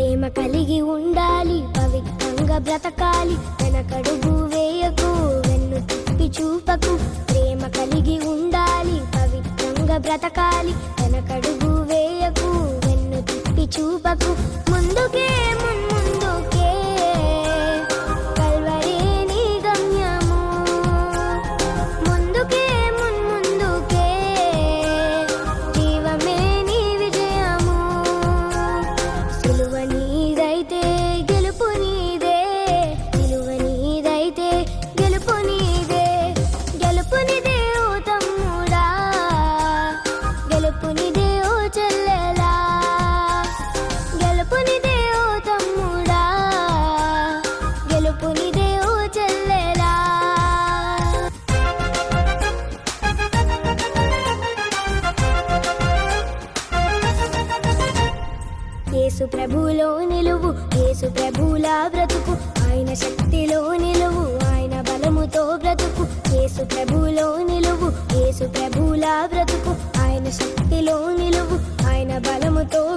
ప్రేమ కలిగి ఉండాలి పవిత్రంగా బ్రతకాలి. వెనకడుగు వేయకు వెన్ను తిప్పి చూపకు. ప్రేమ కలిగి ఉండాలి పవిత్రంగా బ్రతకాలి. వెనకడుగు వేయకు వెన్ను తిప్పి చూపకు. ముందుకే ముందు యేసు ప్రభులో నిలువు యేసు ప్రభుల బ్రతుకు. ఆయన శక్తిలో నిలువు ఆయన బలముతో బ్రతుకు. యేసు ప్రభులో నిలువు యేసు ప్రభుల బ్రతుకు. ఆయన శక్తిలో నిలువు ఆయన బలముతో